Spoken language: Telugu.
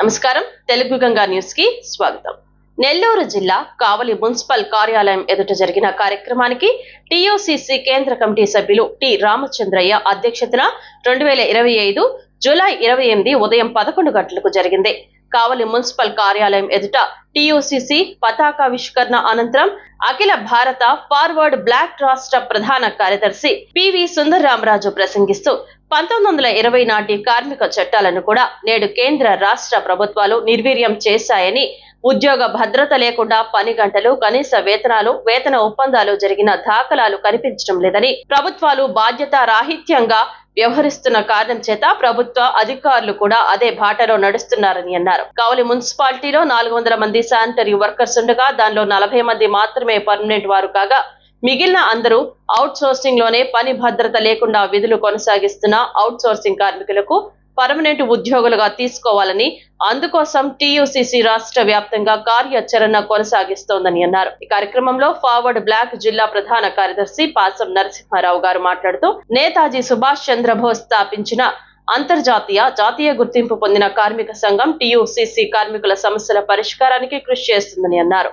నమస్కారం. తెలుగు గంగా న్యూస్కి స్వాగతం. నెల్లూరు జిల్లా కావలి మున్సిపల్ కార్యాలయం ఎదుట జరిగిన కార్యక్రమానికి టీయూసీసీ కేంద్ర కమిటీ సభ్యులు టి రామచంద్రయ్య అధ్యక్షతన రెండు వేల ఇరవై ఐదు జూలై ఇరవై ఎనిమిది ఉదయం పదకొండు గంటలకు జరిగింది. కావలి మున్సిపల్ కార్యాలయం ఎదుట టీయూసీసీ పతాకావిష్కరణ అనంతరం అఖిల భారత ఫార్వర్డ్ బ్లాక్ రాష్ట్ర ప్రధాన కార్యదర్శి పివి సుందర్ రామరాజు ప్రసంగిస్తూ పంతొమ్మిది వందల ఇరవై నాటి కార్మిక చట్టాలను కూడా నేడు కేంద్ర రాష్ట్ర ప్రభుత్వాలు నిర్వీర్యం చేశాయని ఉద్యోగ భద్రత లేకుండా పని గంటలు కనీస వేతనాలు వేతన ఒప్పందాలు జరిగిన దాఖలాలు కనిపించడం లేదని ప్రభుత్వాలు బాధ్యత రాహిత్యంగా వ్యవహరిస్తున్న కారణం చేత ప్రభుత్వ అధికారులు కూడా అదే బాటలో నడుస్తున్నారని అన్నారు. కావలి మున్సిపాలిటీలో నాలుగు వందల మంది శానిటరీ వర్కర్స్ ఉండగా దానిలో నలభై మంది మాత్రమే పర్మనెంట్ వారు కాగా మిగిలిన అందరూ అవుట్ సోర్సింగ్లోనే పని భద్రత లేకుండా విధులు కొనసాగిస్తున్న అవుట్ సోర్సింగ్ కార్మికులకు పర్మనెంట్ ఉద్యోగులుగా తీసుకోవాలని అందుకోసం టీయూసీసీ రాష్ట్ర వ్యాప్తంగా కార్యాచరణ కొనసాగిస్తోందని అన్నారు. ఈ కార్యక్రమంలో ఫార్వర్డ్ బ్లాక్ జిల్లా ప్రధాన కార్యదర్శి పాసం నరసింహారావు గారు మాట్లాడుతూ నేతాజీ సుభాష్ చంద్రబోస్ స్థాపించిన అంతర్జాతీయ జాతీయ గుర్తింపు పొందిన కార్మిక సంఘం టీయూసీసీ కార్మికుల సమస్యల పరిష్కారానికి కృషి చేస్తుందని అన్నారు.